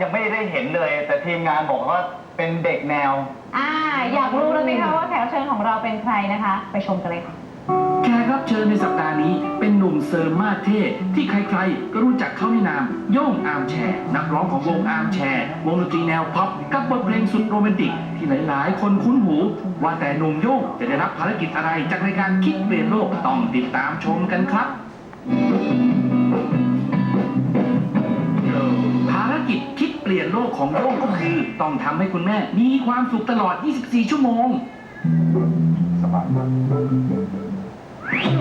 ยังไม่ได้เห็นเลย แต่ทีมงานบอกว่าเป็นเด็กแนว อ่า อยากรู้แล้วไหมคะว่าแขกรับเชิญของเราเป็นใครนะคะ ไปชมกันเลยค่ะ แขกรับเชิญในสัปดาห์นี้เป็นหนุ่มเซิร์ฟมาสเท่ที่ใครๆ ก็รู้จักเขาในนามโย่งอาร์มแชร์ นักร้องของวงอาร์มแชร์ วงดนตรีแนวพ็อปกับบทเพลงสุดโรแมนติก ที่หลายๆ คนคุ้นหู ว่าแต่หนุ่มโย่งจะได้รับภารกิจอะไรจากรายการคิดเปลี่ยนโลกต้องติดตามชมกันครับ ภารกิจคิดเปลี่ยนโลกของโย่งก็คือ ต้องทำให้คุณแม่ มีความสุขตลอด 24 ชั่วโมง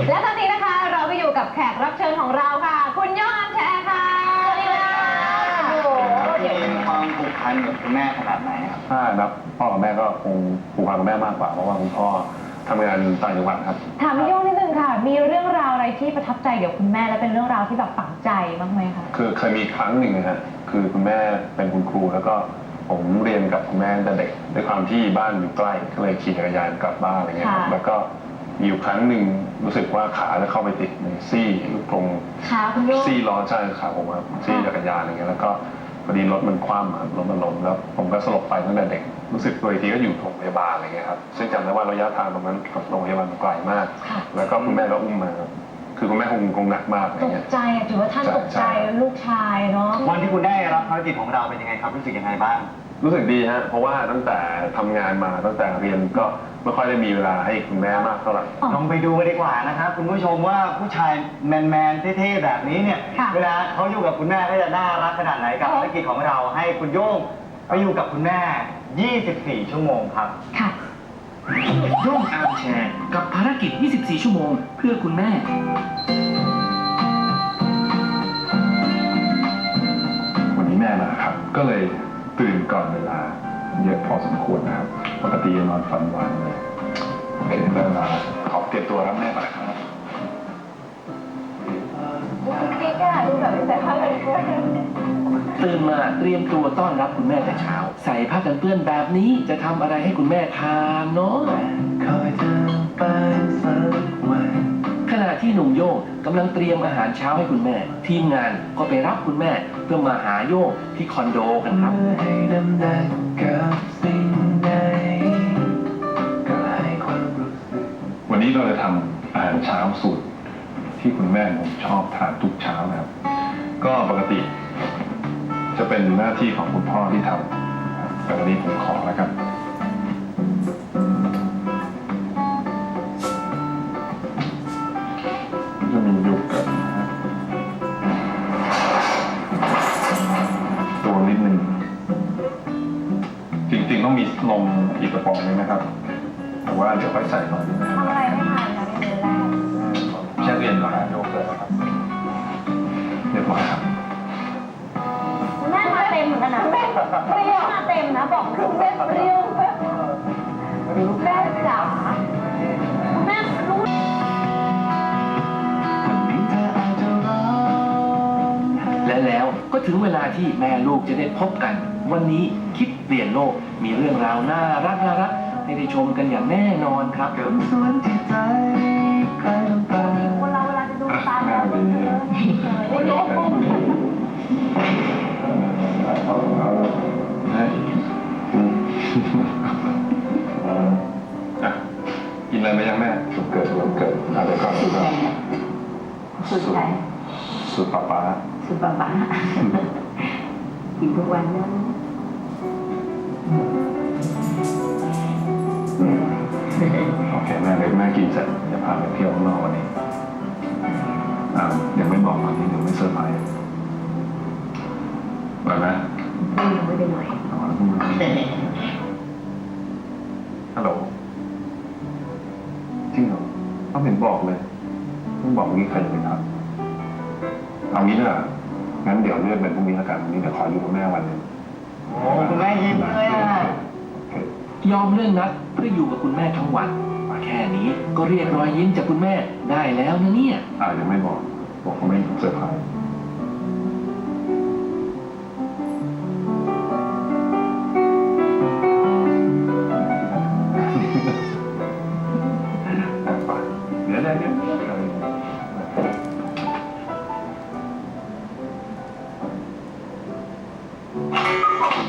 และตอนนี้นะคะเราก็อยู่กับแขกรับเชิญของเราค่ะ คุณยอดแชร์ค่ะสวัสดีค่ะโอ้โหเดี๋ยวมีความผูกพันกับคุณแม่ขนาดไหนครับถ้านับพ่อกับแม่ก็คงผูกพันกับแม่มากกว่าเพราะว่าคุณพ่อทำงานต่างจังหวัดครับ ถามพี่โยงนิดนึงค่ะ มีเรื่องราวอะไรที่ประทับใจเกี่ยวกับคุณแม่และเป็นเรื่องราวที่แบบฝังใจบ้างไหมคะ คือเคยมีครั้งหนึ่งนะฮะ คือคุณแม่เป็นคุณครู แล้วก็ผมเรียนกับคุณแม่ตั้งแต่เด็กด้วยความที่บ้านอยู่ใกล้ก็เลยขี่จักรยานกลับบ้านอะไรเงี้ยครับค่ะ แล้วก็มีอยู่ครั้งหนึ่งรู้สึกว่าขาจะเข้าไปติดในซี่ลูกกรงค่ะคุณโยงซี่ล้อใช่ขาผมครับซี่จักรยานอะไรเงี้ยแล้วก็พอดีรถมันคว่ำครับรถมันล้มแล้วผมก็สลบไปตั้งแต่เด็กรู้สึกตัวอีกทีก็อยู่โรงพยาบาลอะไรเงี้ยครับซึ่งจำได้ว่าระยะทางตรงนั้นกับโรงพยาบาลมันไกลมาก ค่ะ แล้วก็คุณแม่ก็อุ้มมาครับ คือคุณแม่คงคงหนักมากอะไรตกเงี้ย ใจอะถือว่าท่านใช่ตกใจใช่ ลูกชายเนาะ วันที่คุณได้รับภารกิจของเราเป็นยังไงครับรู้สึกยังไงบ้าง รู้สึกดีฮะเพราะว่าตั้งแต่ทำงานมาตั้งแต่เรียนก็ไม่ค่อยได้มีเวลาให้คุณแม่มากเท่าไหร่ อ๋อลองไปดูกันดีกว่านะครับคุณผู้ชมว่าผู้ชายแมนๆเท่ๆแบบนี้เนี่ยค่ะเวลาเขาอยู่กับคุณแม่ก็จะน่ารักขนาดไหนกับค่ะ ภารกิจของเราให้คุณโย่งไปอยู่กับคุณแม่ 24 ชั่วโมงครับค่ะ โย่งอาร์มแชร์กับภาร กิจ 24 ชั่วโมง เพื่อคุณแม่ วันนี้แม่มาครับ ก็เลยตื่นก่อนเวลา เยอะพอสมควรนะครับ ปกติจะนอนฝันหวานเลยโอเคได้เวลาแล้วขอเตรียมตัวรับแม่ก่อนนะครับดูคุณกิ๊กอะดูแบบไม่ใส่ผ้ากันเปื้อน ตื่นมาเตรียมตัวต้อนรับคุณแม่แต่เช้า ใส่ผ้ากันเปื้อนแบบนี้จะทำอะไรให้คุณแม่ทานเนาะขณะที่หนุ่มโยงกำลังเตรียมอาหารเช้าให้คุณแม่ ทีมงานก็ไปรับคุณแม่เพื่อมาหาโยงที่คอนโดกันครับวันนี้เราจะทำอาหารเช้าสูตรที่คุณแม่ผมชอบทานทุกเช้านะครับ ก็ปกติจะ เป็นหน้าที่ของคุณพ่อที่ทำนะครับแต่วันนี้ผมขอแล้วกันจะมีโยเกิร์ตนะครับตัวนิดนึงจริงๆต้องมีนมอีกกระป๋องนึงนะครับ แต่ว่าเดี๋ยวค่อยใส่หน่อยนึงนะคทำรับอะไรไม่ทานคะในเดือนแรกแช่เรียนก่อนนะโยเกิร์ตนะครับเรียบร้อยครับ เปรี้ยวมาเต็มนะบอกคือแม่เปรี้ยวแม่จ๋าแม่รู้และแล้วก็ถึงเวลาที่แม่ลูกจะได้พบกัน วันนี้คิดเปลี่ยนโลกมีเรื่องราวน่ารักน่ารักให้ได้ชมกันอย่างแน่นอนครับคนเราเวลาจะดูตามแล้วมันจะโอ้โไรมายังแม่สุกเกิดสุกเกิดอะเดี๋ยวก่อนเดี๋ยวก่อนสุดใจสูตรป๊าป๊าสุดบ้าบ้ากินทุกวันนะโอเคแม่เดี๋ยวแม่กินเสร็จจะพาไปเที่ยวข้างนอกวันนี้อ่ายังไม่บอกตอนนี้เดี๋ยวไม่เซอร์ไพรส์ไปไหมไม่ยังไม่ได้หน่อยอ๋อฮัลโห ริงเหรอต้องเห็นบอกเลยต้องบอกงี้ใครจะไปทักเอางี้ด้วยงั้นเดี๋ยวเลื่อนเป็นพรุ่งนี้แล้วกันวันนี้เดี๋ยวขออยู่กับแม่วันหนึงโอ้คุณแม่ยิ้มเลยอะโอเคยอมเรื่องนัดเพื่ออยู่กับคุณแม่ทั้งวันมาแค่นี้ก็เรียกรอยยิ้มจากคุณแม่ได้แล้วนะเนี่ยอ่ายังไม่บอก บอกเขาไม่เซอร์ไพรส์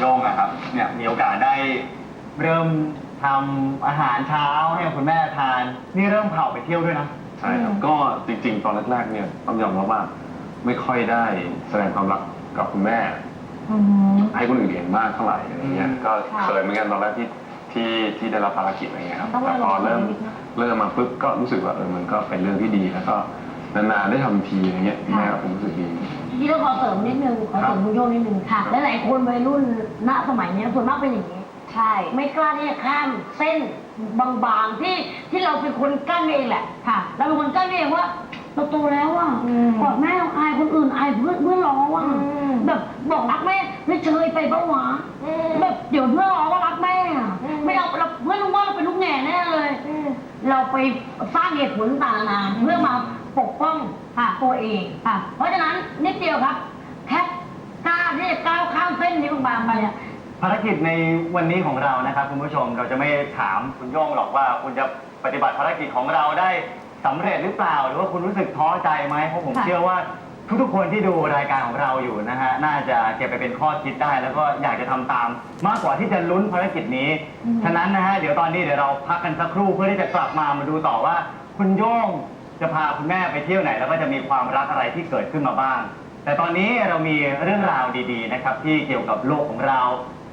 โย่งอะครับเนี่ยมีโอกาสได้เริ่มทำอาหารเช้าให้กับคุณแม่ทาน นี่เริ่มเผาไปเที่ยวด้วยนะ ใช่ครับ ก็จริงๆ ตอนแรกๆเนี่ยต้องยอมรับว่าไม่ค่อยได้แสดงความรักกับคุณแม่ อืม ให้คนอื่นเห็นมากเท่าไหร่อะไรเงี้ย อืม ก็ค่ะเคยเหมือนกันตอนแรกที่ที่ที่ได้รับภารกิจอะไรเงี้ยครับต้องแต่พอลองเริ่มนิดนะ เริ่มมาปุ๊บก็รู้สึกว่าเออมันก็เป็นเรื่องที่ดีแล้วก็ นานๆได้ทำทีอะไรเงี้ยแม่ก็คงรู้สึกดีที่เราขอเสริมนิดนึงขอเสริมคุณโยงนิดนึงค่ะครับหลายๆคนวัยรุ่นณสมัยเนี้ยส่วนมากเป็นอย่างนี้ ใช่ ไม่กล้าที่จะข้ามเส้นบางๆที่ที่เราเป็นคนกั้นเองแหละค่ะเราเป็นคนกั้นเองว่าเราโตแล้วอะอืมกอดแม่อายคนอื่นอายเพื่อนเพื่อนร้องว่ะอืม แบบบอกรักแม่ไม่เชยไปปะวะอืมแบบเดี๋ยวเพื่อนร้องว่ารักแม่อะอืม ไม่เอาเราเพื่อนรู้ว่าเราเป็นลูกแง่แน่เลยอืมเราไปสร้างเหตุผลต่างๆนานาเพื่อมา ปกป้องค่ะตัวเองค่ะ เพราะฉะนั้นนิดเดียวครับ แค่กล้าที่จะก้าวข้ามเส้นนี้บางๆไปเนี่ย ภารกิจในวันนี้ของเรานะครับคุณผู้ชมเราจะไม่ถามคุณโย่งหรอกว่าคุณจะปฏิบัติภารกิจของเราได้สำเร็จหรือเปล่า หรือว่าคุณรู้สึกท้อใจไหมเพราะผมค่ะ เชื่อว่าทุกๆคนที่ดูรายการของเราอยู่นะฮะน่าจะเก็บไปเป็นข้อคิดได้ แล้วก็อยากจะทำตาม มากกว่าที่จะลุ้นภารกิจนี้ฉะนั้นนะฮะเดี๋ยวตอนนี้เดี๋ยวเราพักกันสักครู่เพื่อที่จะกลับมามาดูต่อว่า คุณโย่ง จะพาคุณแม่ไปเที่ยวไหน แล้วก็จะมีความรักอะไรที่เกิดขึ้นมาบ้าง แต่ตอนนี้เรามีเรื่องราวดีๆนะครับที่เกี่ยวกับโลกของเรา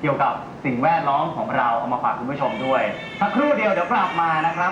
เกี่ยวกับสิ่งแวดล้อมของเราเอามาฝากคุณผู้ชมด้วยสักครู่เดียวเดี๋ยวกลับมานะครับ